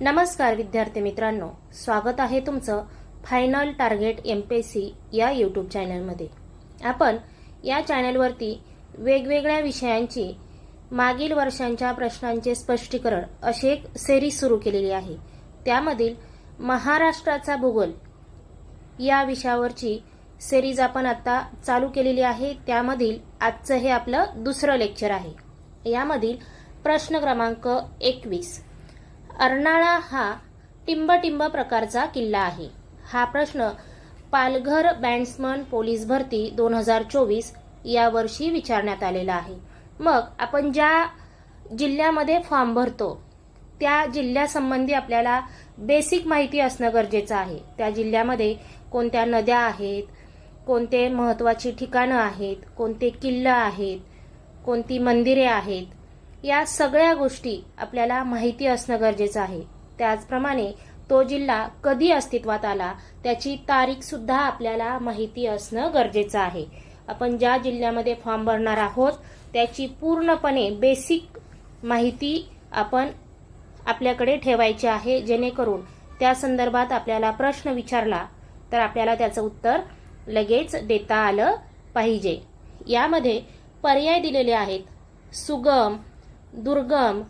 नमस्कार विद्यार्थी मित्रांनो स्वागत आहे तुमचं Final Target M P S C या यूट्यूब चॅनलमध्ये आपण या चॅनलवरती वेगवेगळ्या विषयांची मागील वर्षांच्या प्रश्नांचे स्पष्टीकरण अशी एक सेरीज सुरू केलेली आहे. त्यामधील महाराष्ट्राचा भूगोल या विषयावरची सेरीज आपण आता चालू केलेली आहे. त्यामधील आजचं हे आपलं दुसरं लेक्चर आहे. यामधील प्रश्न क्रमांक एकवीस. अर्नाळा हा टिंबटिंब प्रकारचा किल्ला आहे. हा प्रश्न पालघर बँड्समन पोलीस भरती दोन हजार चोवीस या वर्षी विचारण्यात आलेला आहे. मग आपण ज्या जिल्ह्यामध्ये फॉर्म भरतो त्या जिल्ह्यासंबंधी आपल्याला बेसिक माहिती असणं गरजेचं आहे. त्या जिल्ह्यामध्ये कोणत्या नद्या आहेत कोणते महत्त्वाची ठिकाणं आहेत कोणते किल्लं आहेत कोणती मंदिरे आहेत या सगळ्या गोष्टी आपल्याला माहिती असणं गरजेचं आहे. त्याचप्रमाणे तो जिल्हा कधी अस्तित्वात आला त्याची तारीख सुद्धा आपल्याला माहिती असणं गरजेचं आहे. आपण ज्या जिल्ह्यामध्ये फॉर्म भरणार आहोत त्याची पूर्णपणे बेसिक माहिती आपण आपल्याकडे ठेवायची आहे. जेणेकरून त्या संदर्भात आपल्याला प्रश्न विचारला तर आपल्याला त्याचं उत्तर लगेच देता आलं पाहिजे. यामध्ये पर्याय दिलेले आहेत. सुगम दुर्गम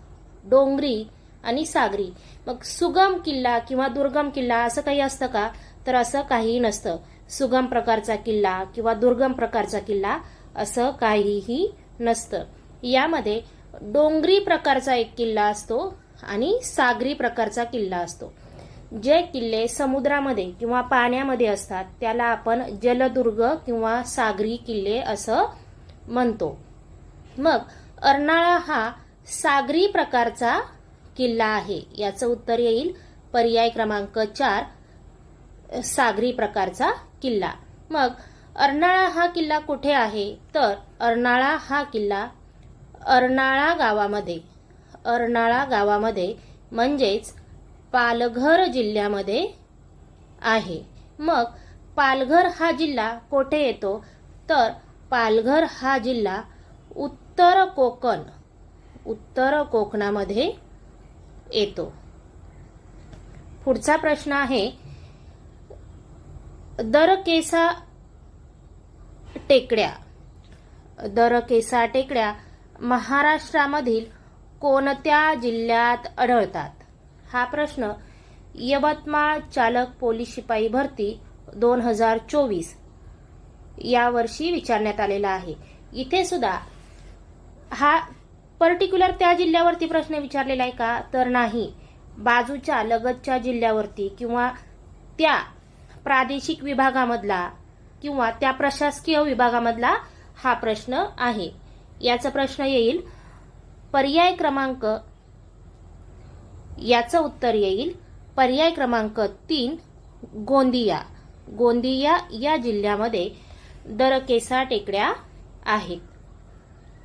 डोंगरी आणि सागरी. मग सुगम किल्ला किंवा दुर्गम किल्ला असं काही असतं का? तर असं काहीही नसतं. सुगम प्रकारचा किल्ला किंवा दुर्गम प्रकारचा किल्ला असं काहीही नसतं. यामध्ये डोंगरी प्रकारचा एक किल्ला असतो आणि सागरी प्रकारचा किल्ला असतो. जे किल्ले समुद्रामध्ये किंवा पाण्यामध्ये असतात त्याला आपण जलदुर्ग किंवा सागरी किल्ले असं म्हणतो. मग अर्नाळा हा सागरी प्रकारचा किल्ला आहे. याचं उत्तर येईल. पर्याय क्रमांक चार सागरी प्रकारचा किल्ला. मग अर्नाळा हा किल्ला कुठे आहे? तर अर्नाळा हा किल्ला अर्नाळा गावामध्ये. अर्नाळा गावामध्ये म्हणजेच पालघर जिल्ह्यामध्ये आहे. मग पालघर हा जिल्हा कोठे येतो? तर पालघर हा जिल्हा उत्तर कोकण उत्तर कोकणामध्ये येतो. पुढचा प्रश्न आहे दरकेसा टेकड्या. दरकेसा टेकड्या महाराष्ट्रामधील कोणत्या जिल्ह्यात आढळतात? हा प्रश्न यवतमाळ चालक पोलीस शिपाई भरती दोन हजार चोवीस या वर्षी विचारण्यात आलेला आहे. इथे सुद्धा हा पर्टिक्युलर त्या जिल्ह्यावरती प्रश्न विचारलेला आहे का? तर नाही. बाजूच्या लगतच्या जिल्ह्यावरती किंवा त्या प्रादेशिक विभागामधला किंवा त्या प्रशासकीय विभागामधला हा प्रश्न आहे. याचा प्रश्न येईल पर्याय क्रमांक याचं उत्तर येईल पर्याय क्रमांक तीन गोंदिया. गोंदिया या जिल्ह्यामध्ये दरकेसा टेकड्या आहेत.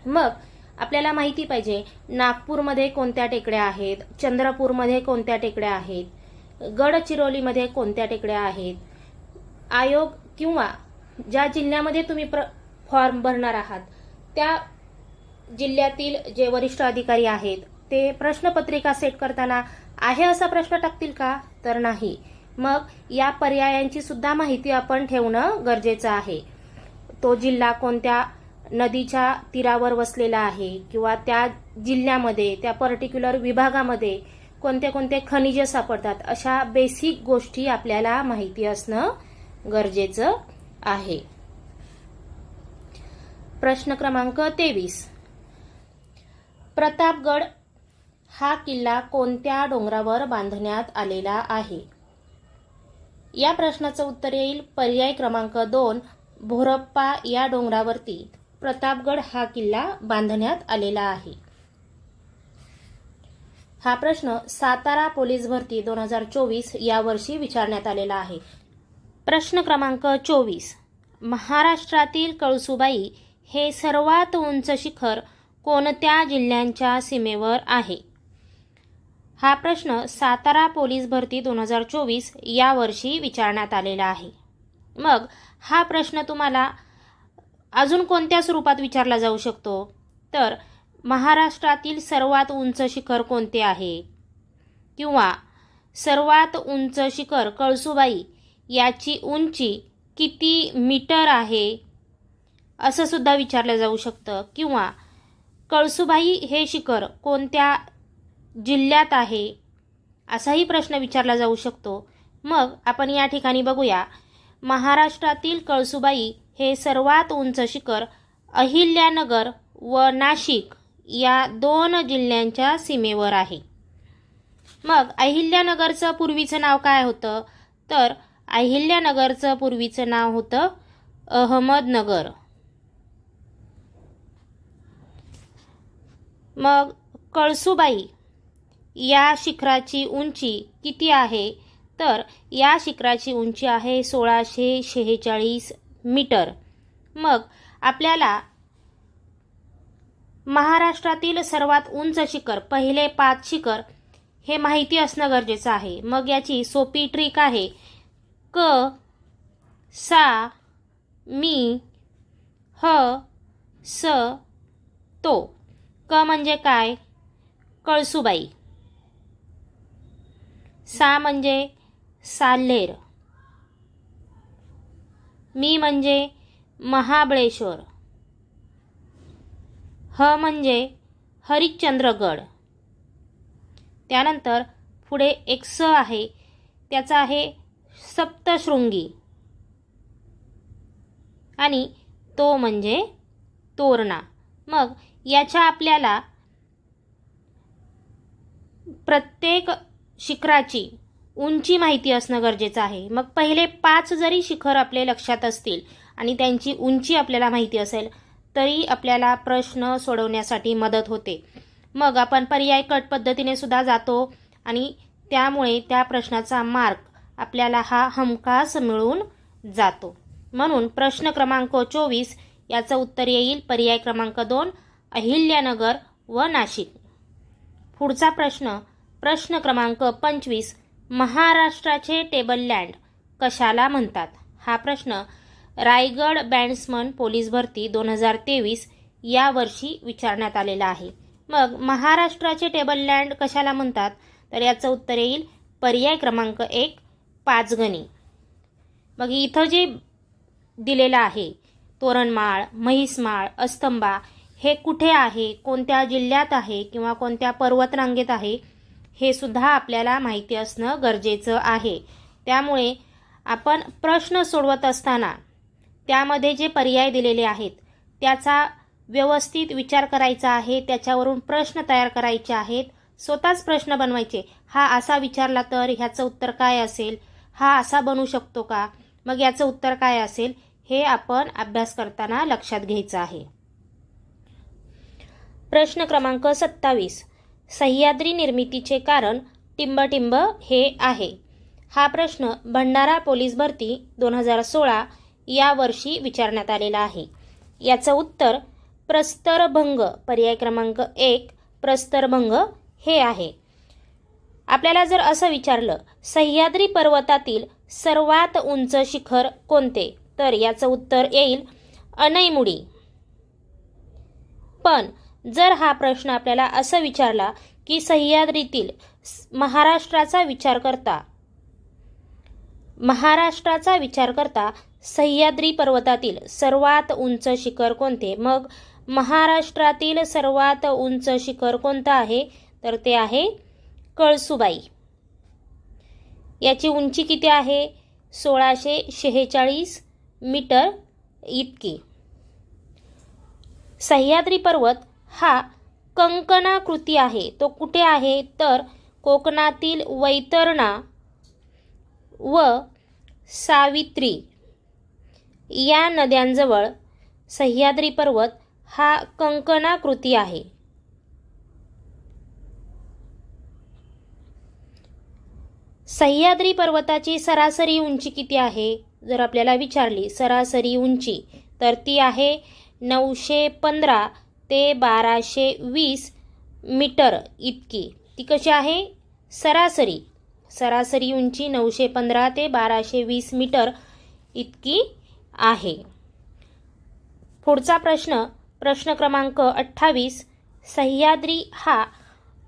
मग आपल्याला माहिती पाहिजे नागपूरमध्ये कोणत्या टेकड्या आहेत चंद्रपूरमध्ये कोणत्या टेकड्या आहेत गडचिरोलीमध्ये कोणत्या टेकड्या आहेत आयोग किंवा ज्या जिल्ह्यामध्ये तुम्ही प्र फॉर्म भरणार आहात त्या जिल्ह्यातील जे वरिष्ठ अधिकारी आहेत ते प्रश्नपत्रिका सेट करताना आहे असा प्रश्न टाकतील का? तर नाही. मग या पर्यायांची सुद्धा माहिती आपण ठेवणं गरजेचं आहे. तो जिल्हा कोणत्या नदीच्या तीरावर वसलेला आहे किंवा त्या जिल्ह्यामध्ये त्या पर्टिक्युलर विभागामध्ये कोणते कोणते खनिजे सापडतात अशा बेसिक गोष्टी आपल्याला माहिती असणं गरजेचं आहे. प्रश्न क्रमांक तेवीस. प्रतापगड हा किल्ला कोणत्या डोंगरावर बांधण्यात आलेला आहे? या प्रश्नाचं उत्तर येईल पर्याय क्रमांक दोन भोरप्पा या डोंगरावरती. प्रतापगड हा किल्ला बांधण्यात आलेला आहे. हा प्रश्न सातारा पोलीस भरती दोन हजार चोवीस या वर्षी विचारण्यात आलेला आहे. प्रश्न क्रमांक चोवीस. महाराष्ट्रातील कळसुबाई हे सर्वात उंच शिखर कोणत्या जिल्ह्यांच्या सीमेवर आहे? हा प्रश्न सातारा पोलीस भरती दोन हजार चोवीस या वर्षी विचारण्यात आलेला आहे. मग हा प्रश्न तुम्हाला अजून कोणत्या स्वरूपात विचारला जाऊ शकतो? तर महाराष्ट्रातील सर्वात उंच शिखर कोणते आहे? किंवा सर्वात उंच शिखर कळसुबाई याची उंची किती मीटर आहे? असं सुद्धा विचारलं जाऊ शकतं. किंवा कळसुबाई हे शिखर कोणत्या जिल्ह्यात आहे? असाही प्रश्न विचारला जाऊ शकतो. मग आपण या ठिकाणी बघूया. महाराष्ट्रातील कळसुबाई हे सर्वात उंच शिखर अहिल्यानगर व नाशिक या दोन जिल्ह्यांच्या सीमेवर आहे. मग अहिल्यानगरचं पूर्वीचं नाव काय होतं? तर अहिल्यानगरचं पूर्वीचं नाव होतं अहमदनगर. मग कळसुबाई या शिखराची उंची किती आहे? तर या शिखराची उंची आहे सोळाशे शेहेचाळीस मीटर. मग आपल्याला महाराष्ट्रातील सर्वात उंच शिखर पहिले पाच शिखर हे माहिती असणं गरजेचं आहे. मग याची सोपी ट्रिक आहे. क सा मी ह स तो. क म्हणजे काय? कळसुबाई. सा म्हणजे साल्हेर. मी म्हणजे महाबळेश्वर. ह म्हणजे हरिश्चंद्रगड. त्यानंतर पुढे एक स आहे त्याचा आहे सप्तशृंगी. आणि तो म्हणजे तोरणा. मग याच्या आपल्याला प्रत्येक शिखराची उंची माहिती असणं गरजेचं आहे. मग पहिले पाच जरी शिखर आपले लक्षात असतील आणि त्यांची उंची आपल्याला माहिती असेल तरी आपल्याला प्रश्न सोडवण्यासाठी मदत होते. मग आपण पर्याय कट पद्धतीने सुद्धा जातो आणि त्यामुळे त्या प्रश्नाचा मार्क आपल्याला हा हमखास मिळून जातो. म्हणून प्रश्न क्रमांक चोवीस याचं उत्तर येईल. पर्याय क्रमांक दोन अहिल्यानगर व नाशिक. पुढचा प्रश्न प्रश्न क्रमांक पंचवीस महाराष्ट्राचे टेबल लँड. कशाला म्हणतात? हा प्रश्न रायगड बँड्समन पोलीस भरती दोन हजार तेवीस या वर्षी विचारण्यात आलेला आहे. मग महाराष्ट्राचे टेबल लँड कशाला म्हणतात? तर याचं उत्तर येईल पर्याय क्रमांक एक पाचगणी. मग इथं जे दिलेलं आहे तोरणमाळ म्हैसमाळ अस्तंबा हे कुठे आहे? कोणत्या जिल्ह्यात आहे? किंवा कोणत्या पर्वतरांगेत आहे? हे सुद्धा आपल्याला माहिती असणं गरजेचं आहे. त्यामुळे आपण प्रश्न सोडवत असताना त्यामध्ये जे पर्याय दिलेले आहेत त्याचा व्यवस्थित विचार करायचा आहे त्याच्यावरून प्रश्न तयार करायचे आहेत स्वतःच प्रश्न बनवायचे. हा असा विचारला तर ह्याचं उत्तर काय असेल? हा असा बनू शकतो का? मग याचं उत्तर काय असेल? हे आपण अभ्यास करताना लक्षात घ्यायचं आहे. प्रश्न क्रमांक सत्तावीस. सह्याद्री निर्मितीचे कारण टिंबटिंब हे आहे. हा प्रश्न भंडारा पोलीस भरती दोन हजार सोळा या वर्षी विचारण्यात आलेला आहे. याचं उत्तर प्रस्तरभंग पर्याय क्रमांक एक प्रस्तरभंग हे आहे. आपल्याला जर असं विचारलं सह्याद्री पर्वतातील सर्वात उंच शिखर कोणते? तर याचं उत्तर येईल अनैमुडी पण जर हा प्रश्न आपल्याला असं विचारला की सह्याद्रीतील महाराष्ट्राचा विचार करता महाराष्ट्राचा विचार करता सह्याद्री पर्वतातील सर्वात उंच शिखर कोणते? मग महाराष्ट्रातील सर्वात उंच शिखर कोणतं आहे? तर ते आहे कळसुबाई. याची उंची किती आहे? सोळाशे शेहेचाळीस मीटर इतकी. सह्याद्री पर्वत हा कंकणाकृती आहे. तो कुठे आहे? तर कोकणातील वैतरणा व सावित्री या नद्यांजवळ सह्याद्री पर्वत हा कंकणाकृती आहे. सह्याद्री पर्वताची सरासरी उंची किती आहे? जर आपल्याला विचारली सरासरी उंची तर ती आहे नऊशे पंधरा ते बाराशे वीस मीटर इतकी. ती कशी आहे? सरासरी. सरासरी उंची नऊशे पंधरा ते बाराशे वीस मीटर इतकी आहे. पुढचा प्रश्न प्रश्न क्रमांक अठ्ठावीस. सह्याद्री हा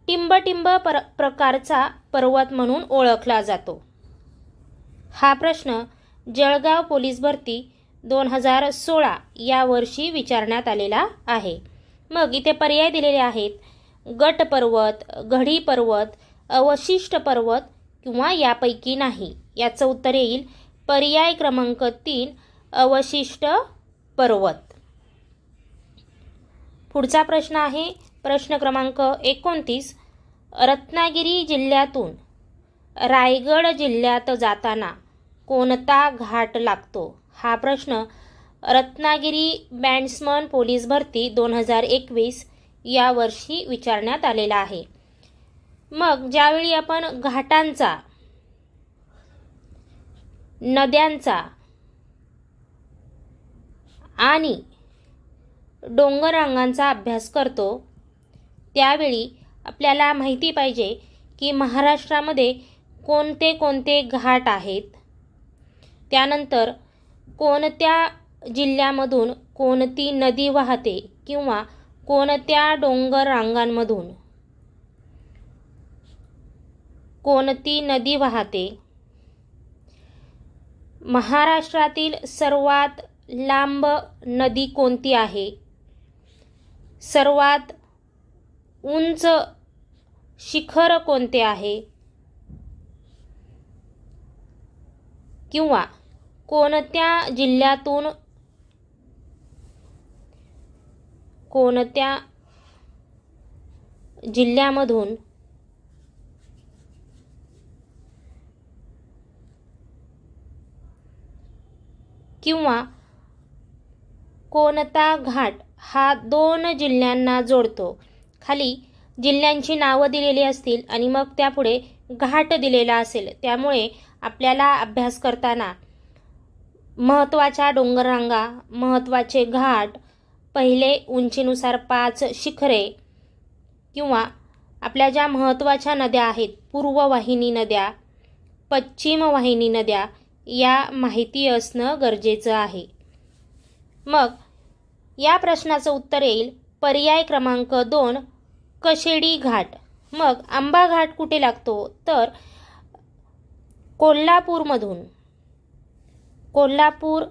टिंबटिंब पर प्रकारचा पर्वत म्हणून ओळखला जातो. हा प्रश्न जळगाव पोलीस भरती दोन हजार सोळा या वर्षी विचारण्यात आलेला आहे. मग इथे पर्याय दिलेले आहेत. गट पर्वत घडी पर्वत अवशिष्ट पर्वत किंवा यापैकी नाही. याचं उत्तर येईल पर्याय क्रमांक तीन अवशिष्ट पर्वत. पुढचा प्रश्न आहे. प्रश्न क्रमांक एकोणतीस रत्नागिरी जिल्ह्यातून रायगड जिल्ह्यात जाताना कोणता घाट लागतो? हा प्रश्न रत्नागिरी बँड्समन पोलीस भरती दोन हजार एकवीस या वर्षी विचारण्यात आलेला आहे. मग ज्यावेळी आपण घाटांचा नद्यांचा आणि डोंगररांगांचा अभ्यास करतो त्यावेळी आपल्याला माहिती पाहिजे की महाराष्ट्रामध्ये कोणते कोणते घाट आहेत. त्यानंतर कोणत्या जिल्ह्यामधून कोणती नदी वाहते किंवा कोणत्या डोंगर रांगांमधून कोणती नदी वाहते? महाराष्ट्रातील सर्वात लांब नदी कोणती आहे? सर्वात उंच शिखर कोणते आहे? किंवा कोणत्या जिल्ह्यातून कोणत्या जिल्ह्यामधून किंवा कोणता घाट हा दोन जिल्ह्यांना जोडतो. खाली जिल्ह्यांची नावं दिलेली असतील आणि मग त्यापुढे घाट दिलेला असेल. त्यामुळे आपल्याला अभ्यास करताना महत्त्वाच्या डोंगररांगा महत्त्वाचे घाट पहिले उंचीनुसार पाच शिखरे किंवा आपल्या ज्या महत्त्वाच्या नद्या आहेत पूर्व वाहिनी नद्या पश्चिम वाहिनी नद्या या माहिती असणं गरजेचं आहे. मग या प्रश्नाचं उत्तर येईल पर्याय क्रमांक दोन कशेडी घाट. मग आंबा घाट कुठे लागतो? तर कोल्हापूरमधून. कोल्हापूर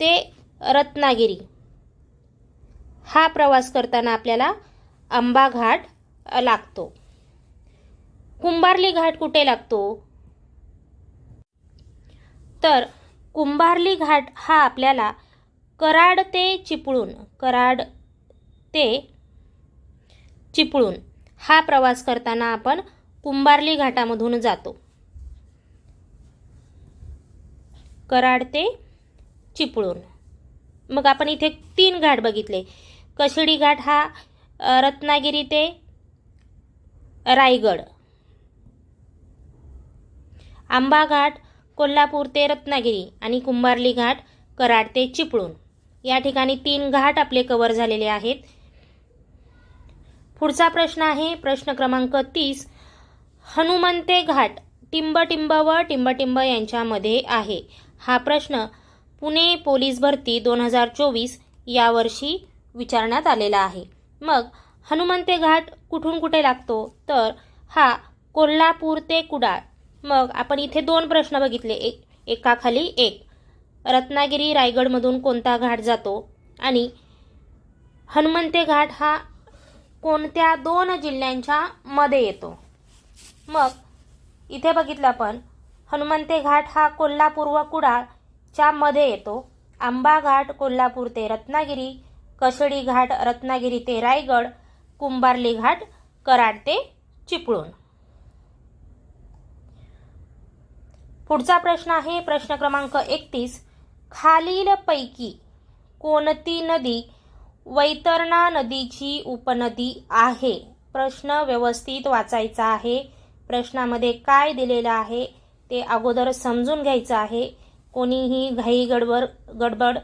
ते रत्नागिरी. हा प्रवास करताना आपल्याला आंबा घाट लागतो. कुंभार्ली घाट कुठे लागतो? तर कुंभार्ली घाट हा आपल्याला कराड ते चिपळूण कराड ते चिपळूण हा प्रवास करताना आपण कुंभार्ली घाटामधून जातो. कराड ते चिपळूण. मग आपण इथे तीन घाट बघितले. कशेडी घाट हा रत्नागिरी ते रायगड. आंबा घाट कोल्हापूर ते रत्नागिरी आणि कुंभार्ली घाट कराड ते चिपळूण. या ठिकाणी तीन घाट आपले कवर झालेले आहेत. पुढचा प्रश्न आहे प्रश्न क्रमांक तीस. हनुमंते घाट टिंबटिंब व टिंबटिंब यांच्यामध्ये आहे. हा प्रश्न पुणे पोलीस भरती दोन हजार चोवीस यावर्षी विचारण्यात आलेला आहे. मग हनुमंते घाट कुठून कुठे लागतो? तर हा कोल्हापूर ते कुडाळ. मग आपण इथे दोन प्रश्न बघितले. एक एकाखाली एक. रत्नागिरी रायगडमधून कोणता घाट जातो? आणि हनुमंते घाट हा कोणत्या दोन जिल्ह्यांच्या मध्ये येतो? मग इथे बघितलं आपण. हनुमंते घाट हा कोल्हापूर व कुडाळच्या मध्ये येतो. आंबा घाट कोल्हापूर ते रत्नागिरी कसडी घाट रत्नागिरी ते रायगड कुंभार्ली घाट कराड ते चिपळूण. पुढचा प्रश्न आहे प्रश्न क्रमांक एकतीस. खालीलपैकी कोणती नदी वैतरणा नदीची उपनदी आहे? प्रश्न व्यवस्थित वाचायचा आहे. प्रश्नामध्ये काय दिलेलं आहे ते अगोदर समजून घ्यायचं आहे. कोणीही घाई गडबड गडबड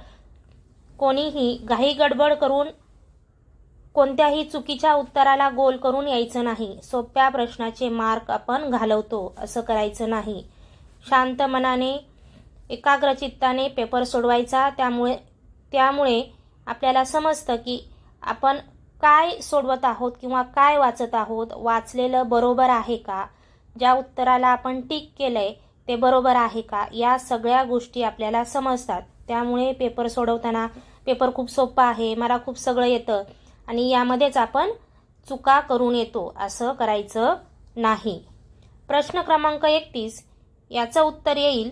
कोणीही घाई गडबड करून कोणत्याही चुकीच्या उत्तराला गोल करून यायचं नाही. सोप्या प्रश्नाचे मार्क आपण घालवतो असं करायचं नाही. शांत मनाने एकाग्रचित्ताने पेपर सोडवायचा त्यामुळे त्यामुळे आपल्याला समजतं की आपण काय सोडवत आहोत किंवा काय वाचत आहोत वाचलेलं बरोबर आहे का? ज्या उत्तराला आपण टिक आहे ते बरोबर आहे का? या सगळ्या गोष्टी आपल्याला समजतात. त्यामुळे पेपर सोडवताना पेपर खूप सोपा आहे मला खूप सगळं येतं आणि यामध्येच आपण चुका करून येतो असं करायचं नाही. प्रश्न क्रमांक एकतीस याचं उत्तर येईल.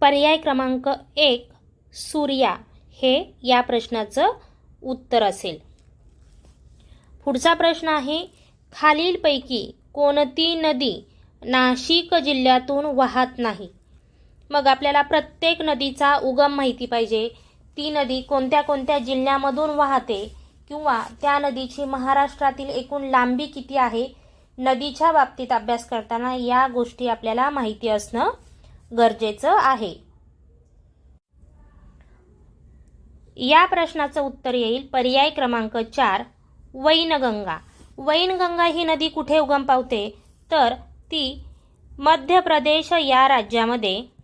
पर्याय क्रमांक एक सूर्या हे या प्रश्नाचं उत्तर असेल. पुढचा प्रश्न आहे खालीलपैकी कोणती नदी नाशिक जिल्ह्यातून वाहत नाही? मग आपल्याला प्रत्येक नदीचा उगम माहिती पाहिजे. ती नदी कोणत्या कोणत्या जिल्ह्यामधून वाहते किंवा त्या नदीची महाराष्ट्रातील एकूण लांबी किती आहे? नदीच्या बाबतीत अभ्यास करताना या गोष्टी आपल्याला माहिती असणं गरजेचं आहे. या प्रश्नाचं उत्तर येईल पर्याय क्रमांक चार वैनगंगा. वैनगंगा ही नदी कुठे उगम पावते? तर ती मध्य प्रदेश या राज्यामध्ये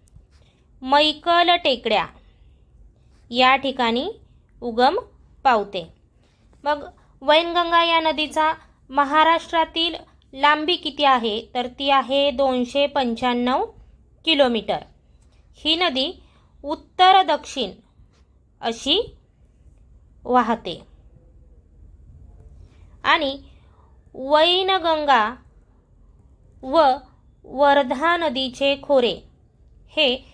मैकल टेकड्या. या ठिकाणी उगम पावते. मग वैनगंगा या नदीचा महाराष्ट्रातील लांबी किती आहे? तर ती आहे दोनशे पंच्याण्णव किलोमीटर. ही नदी उत्तर दक्षिण अशी वाहते. आणि वैनगंगा व वर्धा नदीचे खोरे हे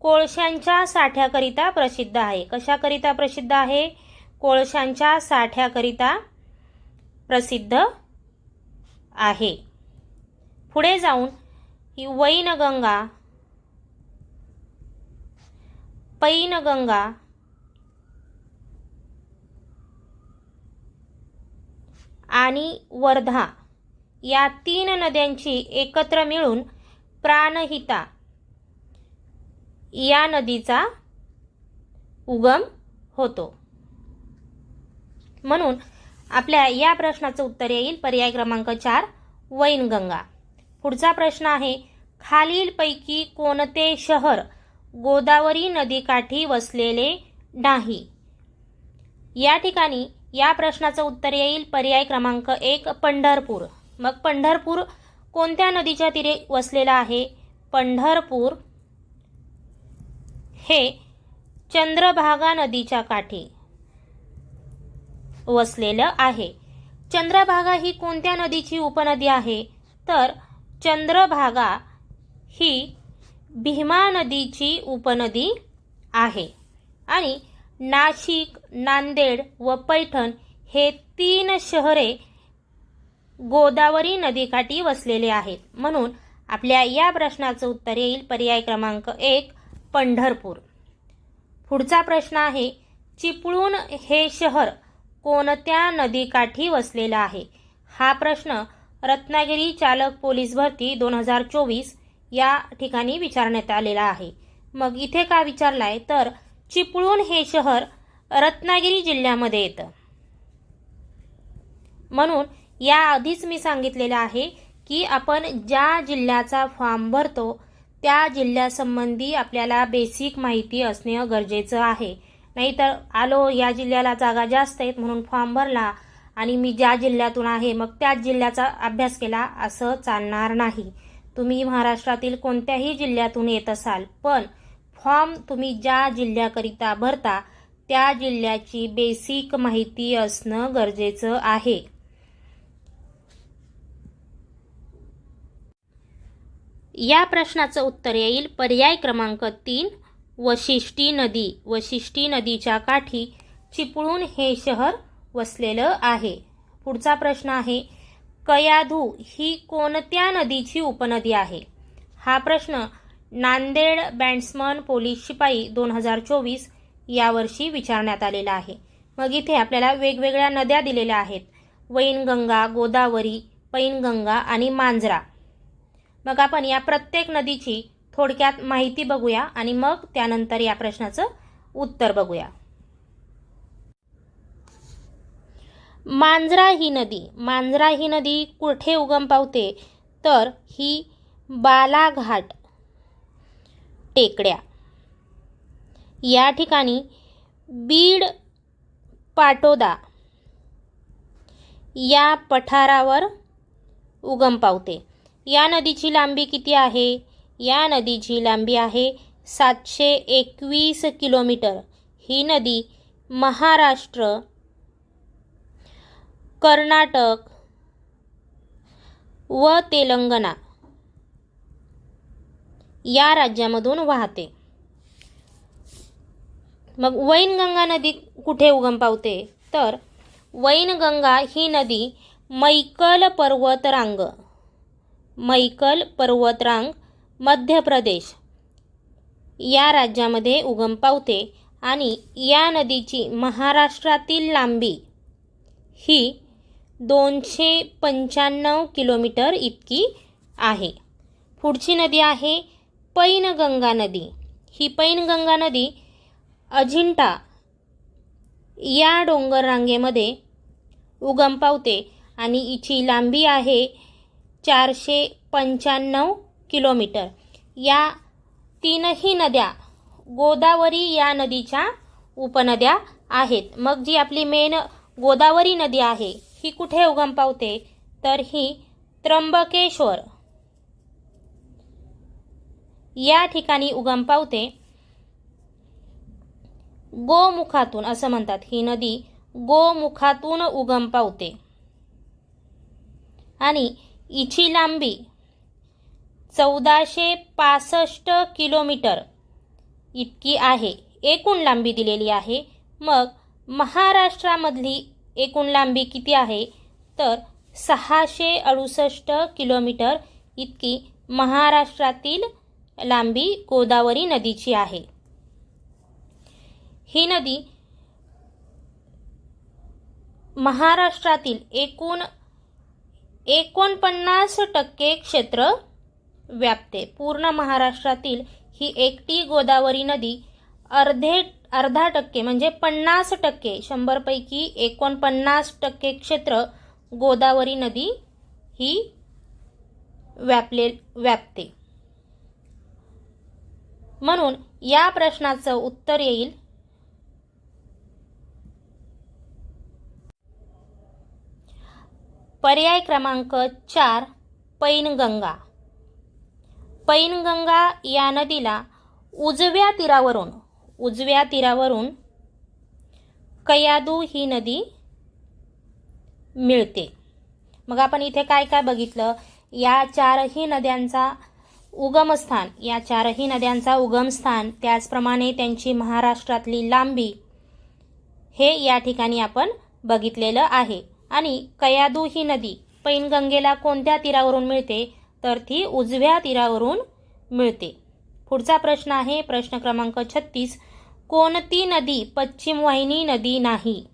कोळशांच्या साठ्याकरिता प्रसिद्ध आहे. कशाकरिता प्रसिद्ध आहे? कोळशांच्या साठ्याकरिता प्रसिद्ध आहे. पुढे जाऊन ही वैनगंगा पैनगंगा आणि वर्धा या तीन नद्यांची एकत्र मिळून प्राणहिता या नदीचा उगम होतो. म्हणून आपल्या या प्रश्नाचं उत्तर येईल पर्याय क्रमांक चार वैनगंगा. पुढचा प्रश्न आहे खालीलपैकी कोणते शहर गोदावरी नदीकाठी वसलेले नाही? या ठिकाणी या प्रश्नाचं उत्तर येईल पर्याय क्रमांक एक पंढरपूर. मग पंढरपूर कोणत्या नदीच्या तीरे वसलेला आहे? पंढरपूर हे चंद्रभागा नदीच्या काठी वसलेलं आहे. चंद्रभागा ही कोणत्या नदीची उपनदी आहे? तर चंद्रभागा ही भीमा नदीची उपनदी आहे. आणि नाशिक नांदेड व पैठण हे तीन शहरे गोदावरी नदीकाठी वसलेले आहेत. म्हणून आपल्या या प्रश्नाचं उत्तर येईल. पर्याय क्रमांक एक पंढरपूर. पुढचा प्रश्न आहे चिपळूण हे शहर कोणत्या नदीकाठी वसलेलं आहे? हा प्रश्न रत्नागिरी चालक पोलीस भरती दोन हजार चोवीस या ठिकाणी विचारण्यात आलेला आहे. मग इथे का विचारलाय? तर चिपळूण हे शहर रत्नागिरी जिल्ह्यामध्ये येतं. म्हणून या आधीच मी सांगितलेलं आहे की आपण ज्या जिल्ह्याचा फॉर्म भरतो त्या जिल्ह्यासंबंधी आपल्याला बेसिक माहिती असणे गरजेचं आहे. नाहीतर आलो या जिल्ह्याला जागा जास्त आहेत म्हणून फॉर्म भरला आणि मी ज्या जिल्ह्यातून आहे मग त्याच जिल्ह्याचा अभ्यास केला असं चालणार नाही. तुम्ही महाराष्ट्रातील कोणत्याही जिल्ह्यातून येत असाल पण फॉर्म तुम्ही ज्या जिल्ह्याकरिता भरता त्या जिल्ह्याची बेसिक माहिती असणं गरजेचं आहे. या प्रश्नाचं उत्तर येईल. पर्याय क्रमांक तीन वशिष्ठी नदी. वशिष्ठी नदीच्या काठी चिपळूण हे शहर वसलेलं आहे. पुढचा प्रश्न आहे कयाधू ही कोणत्या नदीची उपनदी आहे? हा प्रश्न नांदेड बँड्समन पोलीस शिपाई दोन हजार चोवीस यावर्षी विचारण्यात आलेला आहे. मग इथे आपल्याला वेगवेगळ्या नद्या दिलेल्या आहेत. वैनगंगा गोदावरी पैनगंगा आणि मांजरा. मग आपण या प्रत्येक नदीची थोडक्यात माहिती बघूया आणि मग त्यानंतर या प्रश्नाचं उत्तर बघूया. मांजरा ही नदी. मांजरा ही नदी कुठे उगम पावते? तर ही बालाघाट टेकड्या. या ठिकाणी बीड पाटोदा या पठारावर उगम पावते. या नदीची लांबी किती आहे? या नदीची लांबी आहे सातशे एकवीस किलोमीटर. ही नदी महाराष्ट्र कर्नाटक व तेलंगणा या राज्यामधून वाहते. मग वैनगंगा नदी कुठे उगम पावते? तर वैनगंगा ही नदी मैकल पर्वतरांग मैकल पर्वतरांग मध्य प्रदेश. या राज्यामध्ये उगम पावते आणि या नदीची महाराष्ट्रातील लांबी ही दोनशे पंच्याण्णव किलोमीटर इतकी आहे. पुढची नदी आहे पैनगंगा नदी. ही पैनगंगा नदी अजिंठा या डोंगर रांगेमध्ये उगम पावते आणि हिची लांबी आहे चारशे पंच्याण्णव किलोमीटर. या तीनही नद्या गोदावरी या नदीच्या उपनद्या आहेत. मग जी आपली मेन गोदावरी नदी आहे ही कुठे उगम पावते तर ही त्र्यंबकेश्वर. या ठिकाणी उगम पावते गोमुखातून असं म्हणतात. ही नदी गोमुखातून उगम पावते आणि इची लांबी चौदाशे पासष्ट किलोमीटर इतकी आहे. एकूण लांबी दिलेली आहे. मग महाराष्ट्रामधली एकूण लांबी किती आहे? तर सहाशे अडुसष्ट किलोमीटर इतकी महाराष्ट्रातील लांबी गोदावरी नदीची आहे. ही नदी महाराष्ट्रातील एकूण एकोणपन्नास टक्के क्षेत्र व्यापते. पूर्ण महाराष्ट्रातील ही एकटी गोदावरी नदी अर्धे अर्धा टक्के म्हणजे पन्नास टक्के शंभरपैकी एकोणपन्नास टक्के क्षेत्र गोदावरी नदी ही व्यापले व्यापते. म्हणून या प्रश्नाचं उत्तर येईल. पर्याय क्रमांक चार पैनगंगा. पैनगंगा या नदीला उजव्या तीरावरून उजव्या तीरावरून कयादू ही नदी मिळते. मग आपण इथे काय काय बघितलं? या चारही नद्यांचा उगमस्थान या चारही नद्यांचा उगमस्थान त्याचप्रमाणे त्यांची महाराष्ट्रातली लांबी हे या ठिकाणी आपण बघितलेलं आहे. आणि कयादू ही नदी पैनगंगेला कोणत्या तीरावरून मिळते? तर ती उजव्या तीरावरून मिळते. पुढचा प्रश्न आहे प्रश्न क्रमांक छत्तीस. कोणती नदी पश्चिम वाहिनी नदी नाही?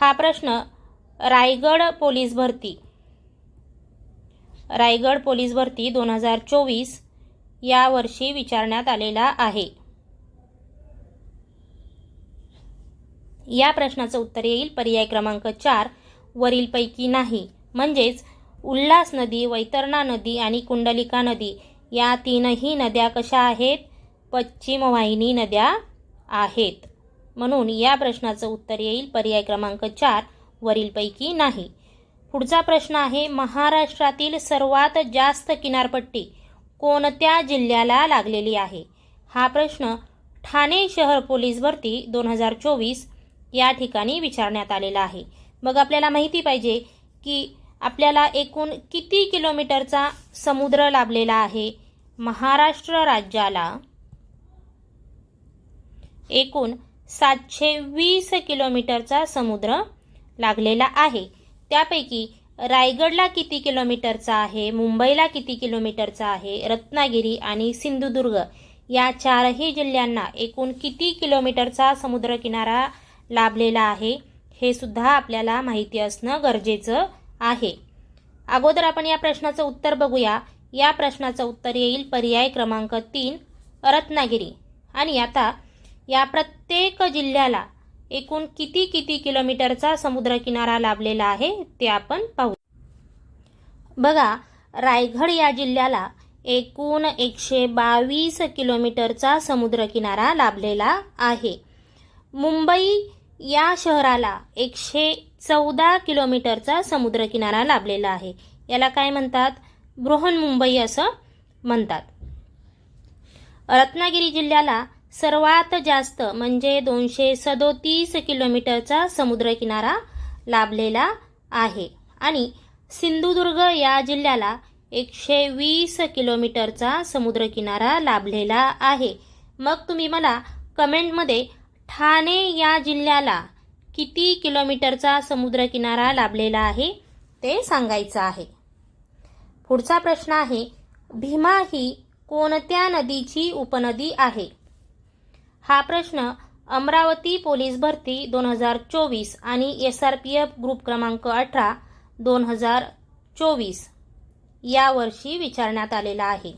हा प्रश्न रायगड पोलीस भरती. रायगड पोलीस भरती दोन हजार चोवीस या वर्षी विचारण्यात आलेला आहे. या प्रश्नाचं उत्तर येईल. पर्याय क्रमांक चार वरीलपैकी नाही. म्हणजेच उल्हास नदी वैतरणा नदी आणि कुंडलिका नदी या तीनही नद्या कशा आहेत? पश्चिम वाहिनी नद्या आहेत. म्हणून या प्रश्नाचं उत्तर येईल. पर्याय क्रमांक चार वरीलपैकी नाही. पुढचा प्रश्न आहे महाराष्ट्रातील सर्वात जास्त किनारपट्टी कोणत्या जिल्ह्याला लागलेली आहे? हा प्रश्न ठाणे शहर पोलीस भरती दोन हजार चोवीस या ठिकाणी विचारण्यात आलेला आहे. मग आपल्याला माहिती पाहिजे की आपल्याला एकूण किती किलोमीटरचा समुद्र लाभलेला आहे? महाराष्ट्र राज्याला एकूण सातशे वीस किलोमीटरचा समुद्र लागलेला आहे. त्यापैकी रायगडला किती किलोमीटरचा आहे? मुंबईला किती किलोमीटरचा आहे? रत्नागिरी आणि सिंधुदुर्ग या चारही जिल्ह्यांना एकूण किती किलोमीटरचा समुद्रकिनारा लाभलेला आहे हे सुद्धा आपल्याला माहिती असणं गरजेचं आहे. अगोदर आपण या प्रश्नाचं उत्तर बघूया. या प्रश्नाचं उत्तर येईल पर्याय क्रमांक तीन रत्नागिरी. आणि आता या प्रत्येक जिल्ह्याला एकूण किती किती किलोमीटरचा समुद्रकिनारा लाभलेला आहे ते आपण पाहू. बघा रायगड या जिल्ह्याला एकूण एकशे बावीस किलोमीटरचा समुद्रकिनारा लाभलेला आहे. मुंबई या शहराला एकशे चौदा किलोमीटरचा समुद्रकिनारा लाभलेला आहे. याला काय म्हणतात? बृहन्मुंबई असं म्हणतात. रत्नागिरी जिल्ह्याला सर्वात जास्त म्हणजे दोनशे सदोतीस किलोमीटरचा समुद्रकिनारा लाभलेला आहे. आणि सिंधुदुर्ग या जिल्ह्याला एकशे वीस किलोमीटरचा समुद्रकिनारा लाभलेला आहे. मग तुम्ही मला कमेंटमध्ये ठाणे या जिल्ह्याला किती किलोमीटरचा समुद्रकिनारा लाभलेला आहे ते सांगायचं आहे. पुढचा प्रश्न आहे भीमा ही कोणत्या नदीची उपनदी आहे? हा प्रश्न अमरावती पोलीस भरती दोन हजार चोवीस आणि S R P F group क्रमांक अठरा दोन हजार चोवीस यावर्षी विचारण्यात आलेला आहे.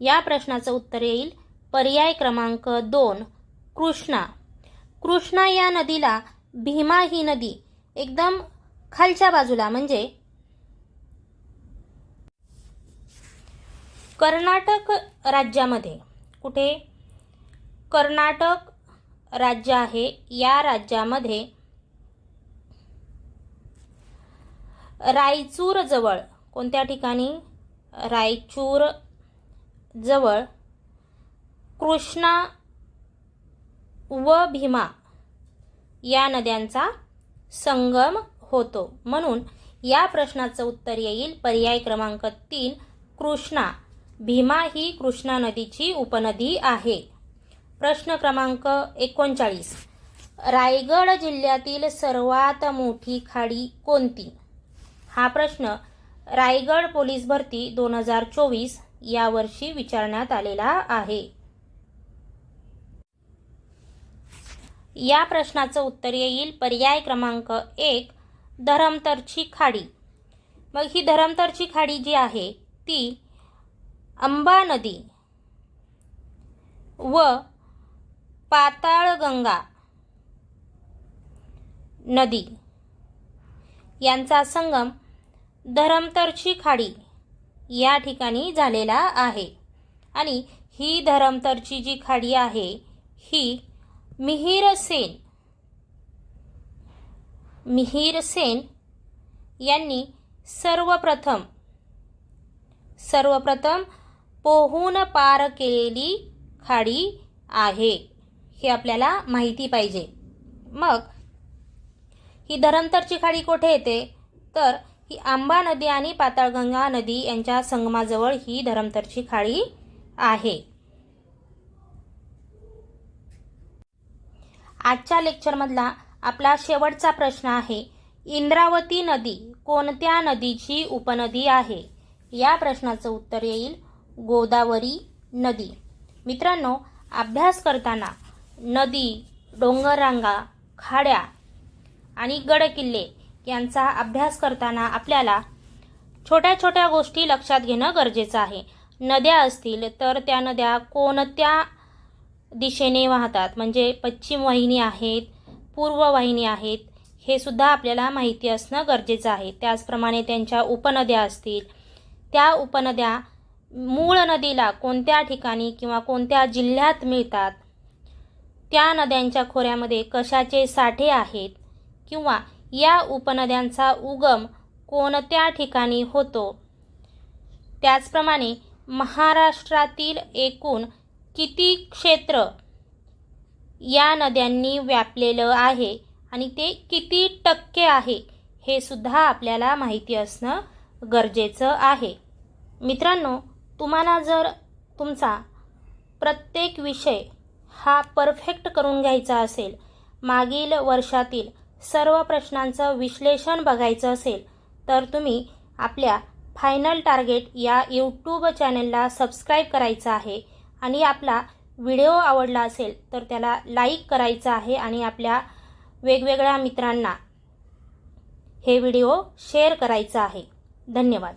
या प्रश्नाचं उत्तर येईल. पर्याय क्रमांक दोन कृष्णा. कृष्णा या नदीला भीमा ही नदी एकदम खालच्या बाजूला म्हणजे कर्नाटक राज्यामध्ये. कुठे? कर्नाटक राज्य आहे. या राज्यामध्ये रायचूरजवळ कोणत्या ठिकाणी? रायचूर जवळ कृष्णा व भीमा या नद्यांचा संगम होतो. म्हणून या प्रश्नाचं उत्तर येईल. पर्याय क्रमांक तीन कृष्णा. भीमा ही कृष्णा नदीची उपनदी आहे. प्रश्न क्रमांक एकोणचाळीस. रायगड जिल्ह्यातील सर्वात मोठी खाडी कोणती? हा प्रश्न रायगड पोलीस भरती दोन हजार चोवीस या वर्षी विचारण्यात आलेला आहे. या प्रश्नाचं उत्तर येईल पर्याय क्रमांक एक धरमतरची खाडी. मग ही धरमतरची खाडी जी आहे ती अंबा नदी व पाताळगंगा नदी यांचा संगम धरमतरची खाडी या ठिकाणी झालेला आहे. आणि ही धरमतरची जी खाडी आहे ही मिहिर सेन. मिहिर सेन यांनी सर्वप्रथम सर्वप्रथम पोहून पार केलेली खाडी आहे. हे आपल्याला माहिती पाहिजे. मग ही धरमतरची खाडी कुठे येते? तर ही आंबा नदी आणि पाताळगंगा नदी यांच्या संगमाजवळ ही धरमतरची खाडी आहे. आजच्या लेक्चरमधला आपला शेवटचा प्रश्न आहे इंद्रावती नदी कोणत्या नदीची उपनदी आहे? या प्रश्नाचं उत्तर येईल गोदावरी नदी. मित्रांनो अभ्यास करताना नदी डोंगररांगा खाड्या आणि गडकिल्ले यांचा अभ्यास करताना आपल्याला छोट्या छोट्या गोष्टी लक्षात घेणं गरजेचं आहे. नद्या असतील तर त्या नद्या कोणत्या दिशेने वाहतात. म्हणजे पश्चिम वाहिनी आहेत पूर्व वाहिनी आहेत हे सुद्धा आपल्याला माहिती असणं गरजेचं आहे. त्याचप्रमाणे त्यांच्या उपनद्या असतील. त्या उपनद्या मूळ नदीला कोणत्या ठिकाणी किंवा कोणत्या जिल्ह्यात मिळतात? त्या नद्यांच्या खोऱ्यामध्ये कशाचे साठे आहेत? किंवा या उपनद्यांचा उगम कोणत्या ठिकाणी होतो? त्याचप्रमाणे महाराष्ट्रातील एकूण किती क्षेत्र या नद्यांनी व्यापलेलं आहे आणि ते किती टक्के आहे हे सुद्धा आपल्याला माहिती असणं गरजेचं आहे. मित्रांनो तुम्हाला जर तुमचा प्रत्येक विषय हा परफेक्ट करून घ्यायचा असेल मागील वर्षातील सर्व प्रश्नांचं विश्लेषण बघायचं असेल तर तुम्ही आपल्या फायनल टार्गेट या यूट्यूब चॅनलला सबस्क्राईब करायचं आहे. आणि आपला व्हिडिओ आवडला असेल तर त्याला लाईक करायचं आहे आणि आपल्या वेगवेगळ्या मित्रांना हे व्हिडिओ शेअर करायचा आहे. धन्यवाद.